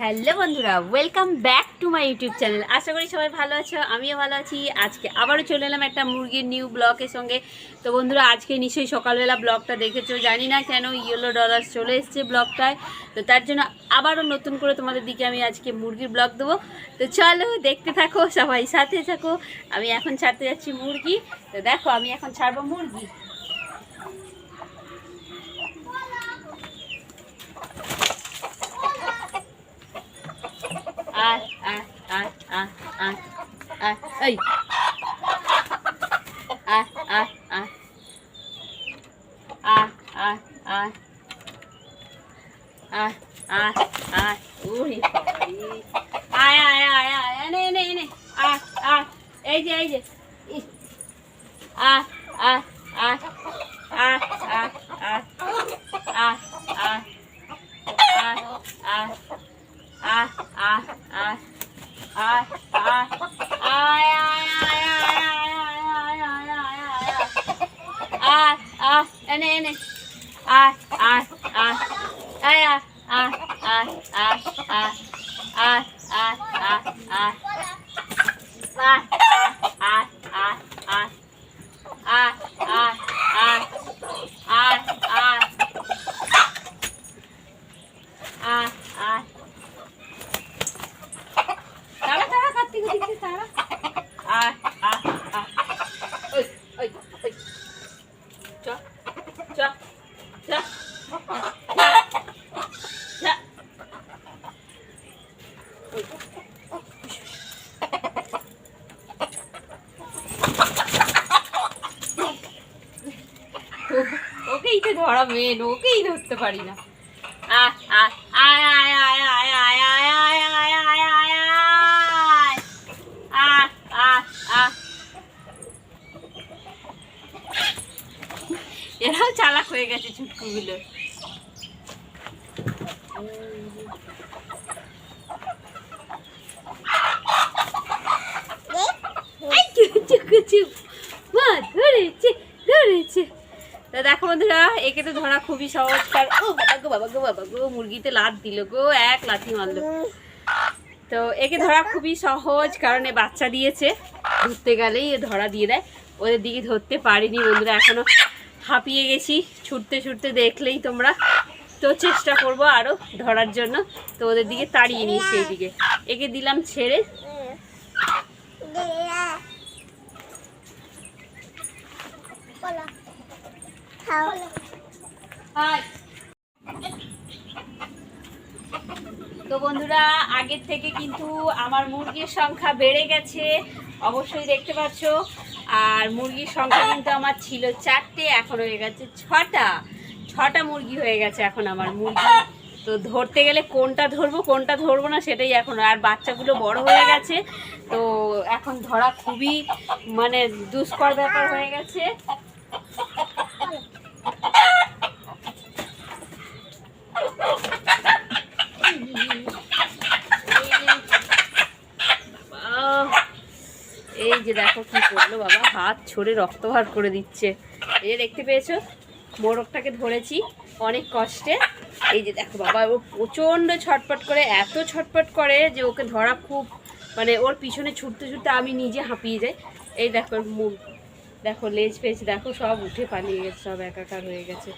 Hello বন্ধুরা welcome back to my YouTube channel আশা করি সবাই ভালো আছো, আমিও ভালো আছি। আজকে আবারও চলে এলাম একটা মুরগির নিউ ব্লকের সঙ্গে। তো বন্ধুরা, আজকে নিশ্চয়ই সকালবেলা ব্লগটা দেখেছ, জানি না কেন ইয়েলো ডলার চলে এসছে ব্লগটায় তো তার জন্য আবারও নতুন করে তোমাদের দিকে আমি আজকে মুরগির ব্লগ দেবো। তো চলো দেখতে থাকো, সবাই সাথে থাকো। আমি এখন ছাড়তে যাচ্ছি মুরগি। তো দেখো, আমি এখন ছাড়বো মুরগি আয় আয় আয় আয় আয় আয় এই। আয় আয় আয় আয় আয় আয় আয় আয় আয় উরি আয় আয় আয় আয়। এনে এনে এনে আয় আয় এই যে এই যে। আয় আয় আয় আয় এনে এনে আয় আয় আয় আয় আয় আয় আয় আয় আয় আয় আয় আয় আয় আয় আয় বাড়িতে ধরা মেয়ে ওকেই ধরতে পারি না এরাও চালাক হয়ে গেছে ছুটকুগুলো ধরেছে ধরেছে তা দেখো বন্ধুরা, একে তো ধরা খুবই সহজ কার ও বাবা গো বাবা গো বাবা গো মুরগিতে লাত দিল গো, এক লাথি মারলো। তো একে ধরা খুবই সহজ, কারণ এ বাচ্চা দিয়েছে, ধরতে গেলেই এ ধরা দিয়ে দেয়। ওদের দিকে ধরতে পারিনি বন্ধুরা, এখনও হাঁপিয়ে গেছি, ছুটতে ছুটতে দেখলেই তোমরা। তো চেষ্টা করব আরও ধরার জন্য, তো ওদের দিকে তাড়িয়ে নিয়েছি এইদিকে। একে দিলাম ছেড়ে। হাই। তো বন্ধুরা, আগের থেকে কিন্তু আমার মুরগির সংখ্যা বেড়ে গেছে, অবশ্যই দেখতে পাচ্ছ। আর মুরগির সংখ্যা কিন্তু আমার ছিল চারটে, এখন হয়ে গেছে ছটা। ছটা মুরগি হয়ে গেছে এখন আমার মুরগি। তো ধরতে গেলে কোনটা ধরবো কোনটা ধরবো না, সেটাই এখন। আর বাচ্চাগুলো বড় হয়ে গেছে, তো এখন ধরা খুবই মানে দুষ্কর ব্যাপার হয়ে গেছে। এই যে দেখো কি করল বাবা, হাত ছড়ে রক্ত বার করে দিচ্ছে। এই যে দেখতে পেয়েছ, মোরগটাকে ধরেছি অনেক কষ্টে। এই যে দেখো বাবা, ও প্রচণ্ড ছটপট করে, এত ছটপট করে যে ওকে ধরা খুব মানে ওর পিছনে ছুটতে ছুটতে আমি নিজে হাঁপিয়ে যাই। এই দেখো মুখ। দেখো লেজ ফেজ দেখো সব উঠে পালিয়ে গেছে সব একাকার হয়ে গেছে।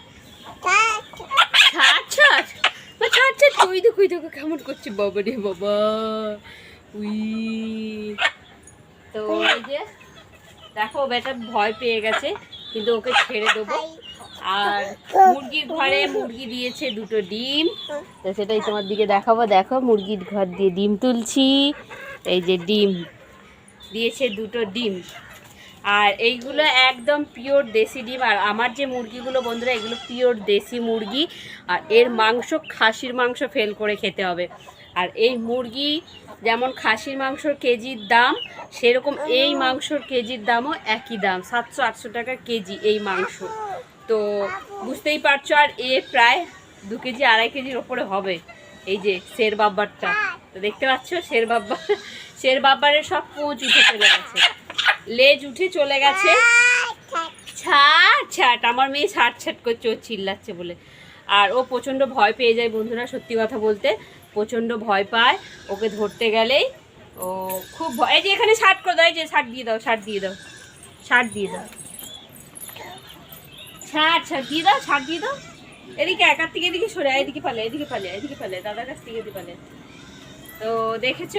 ছাড় ছাড়। বা ছাড় ছাড়। কই তো কই তোকে কেমন করছে বাবা রে বাবা। উই। তো এই যে দেখো বেটা ভয় পেয়ে গেছে কিন্তু ওকে ছেড়ে দেবো। আর মুরগির ঘরে মুরগি দিয়েছে দুটো ডিম। তো সেটাই তোমার দিকে দেখাবো। দেখো মুরগির ঘর দিয়ে ডিম তুলছি। এই যে ডিম দিয়েছে দুটো ডিম। আর এইগুলো একদম পিওর দেশি ডিম। আর আমার যে মুরগিগুলো বন্ধুরা, এগুলো পিওর দেশি মুরগি। আর এর মাংস খাসির মাংস ফেল করে খেতে হবে। আর এই মুরগি যেমন খাসির মাংসর কেজির দাম, সেরকম এই মাংসর কেজির দামও একই দাম, সাতশো আটশো টাকা কেজি এই মাংস। তো বুঝতেই পারছ, আর এ প্রায় দু কেজি, আড়াই কেজির ওপরে হবে। এই যে শের বাব্বারটা তো দেখতে পাচ্ছ শের বাব্বা শের বাব্বারের সব পোঁচ উঠে চলে গেছে। লেজ উঠে চলে গেছে। ছাট ছাট, আমার মেয়ে ছাট ছাট করছে, ও চিল্লাচ্ছে বলে। আর ও প্রচণ্ড ভয় পেয়ে যায় বন্ধুরা, সত্যি কথা বলতে। প্রচণ্ড ভয় পায়। ওকে ধরতে গেলেই ও খুব ভয় এই যে এখানে শার্ট করে দাও, এই যে শার্ট দিয়ে দাও শার্ট দিয়ে দাও। শার্ট দিয়ে দাও। ছাড় ছাড় দিয়ে দাও ছাড় দিয়ে দাও। এদিকে একার থেকে এদিকে সরে এদিকে পালে এদিকে পালে এদিকে পালে দাদার কাছ থেকে এদিকে পালে তো দেখেছ?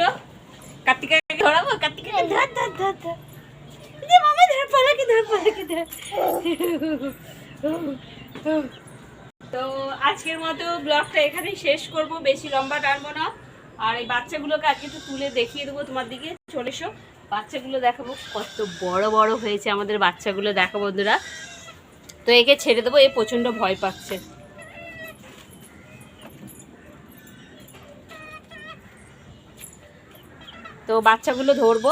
কার্তিকাকে ধরাবো? কার্তিকাকে ধর ধর ধর ধর। এই যে মামা, ধর, পালাকে ধর, পালাকে তো আজকের মতো ব্লগটা এখানেই শেষ করব, বেশি লম্বা টানবো না। আর এই বাচ্চাগুলোকে আজকে একটু তুলে দেখিয়ে দেবো তোমার দিকে। চলে এসো, বাচ্চাগুলো দেখাবো, কত বড় বড় হয়েছে আমাদের বাচ্চাগুলো, দেখো বন্ধুরা। তো একে ছেড়ে দেবো, এ প্রচণ্ড ভয় পাচ্ছে। তো বাচ্চাগুলো ধরবো।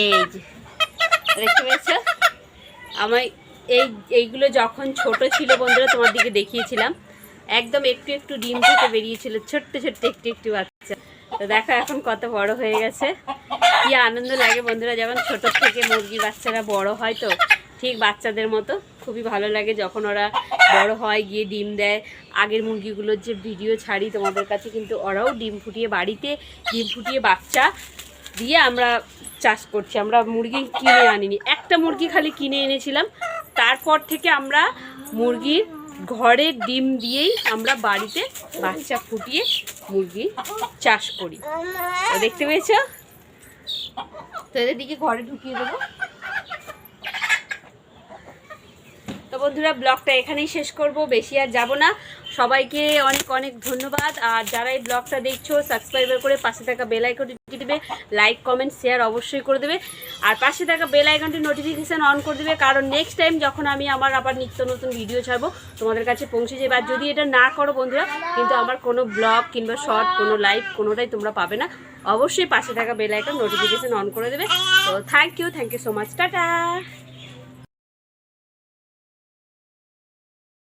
এই দেখতে পেয়েছ? আমার এই, এইগুলো যখন ছোট ছিল বন্ধুরা, তোমার দিকে দেখিয়েছিলাম। একদম একটু একটু ডিম থেকে বেরিয়েছিল, ছোট্ট ছোট্ট একটু একটু বাচ্চা। তো দেখো এখন কত বড় হয়ে গেছে। কি আনন্দ লাগে বন্ধুরা, যেমন ছোট থেকে মুরগি বাচ্চারা বড় হয় তো, ঠিক বাচ্চাদের মতো। খুবই ভালো লাগে যখন ওরা বড় হয়, গিয়ে ডিম দেয়। আগের মুরগিগুলোর যে ভিডিও ছাড়ি তোমাদের কাছে, কিন্তু ওরাও ডিম ফুটিয়ে, বাড়িতে ডিম ফুটিয়ে বাচ্চা দিয়ে আমরা চাষ করছি। আমরা মুরগি কিনে আনিনি। একটা মুরগি খালি কিনে এনেছিলাম। তারপর থেকে আমরা মুরগির ঘরের ডিম দিয়েই আমরা বাড়িতে বাচ্চা ফুটিয়ে মুরগি চাষ করি। দেখতে পেয়েছ? তো দিকে ঘরে ঢুকিয়ে দেবো। তো বন্ধুরা, ব্লগটা এখানেই শেষ করব। বেশি আর যাব না। সবাইকে অনেক অনেক ধন্যবাদ। আর যারা এই ব্লগটা দেখছ, সাবস্ক্রাইবার করে পাশে থাকা বেল আইকনটি টিপে দেবে, লাইক, কমেন্ট, শেয়ার অবশ্যই করে দেবে। আর পাশে থাকা বেল আইকনটি নোটিফিকেশান অন করে দেবে, কারণ নেক্সট টাইম যখন আমি আমার আবার নিত্য নতুন ভিডিও ছাড়বো, তোমাদের কাছে পৌঁছে যাবে। আর যদি এটা না করো বন্ধুরা, কিন্তু আমার কোনো ব্লগ কিংবা শর্ট কোনো লাইভ কোনোটাই তোমরা পাবে না, অবশ্যই পাশে থাকা বেল আইকন নোটিফিকেশান অন করে দেবে। তো thank you thank you so much tata!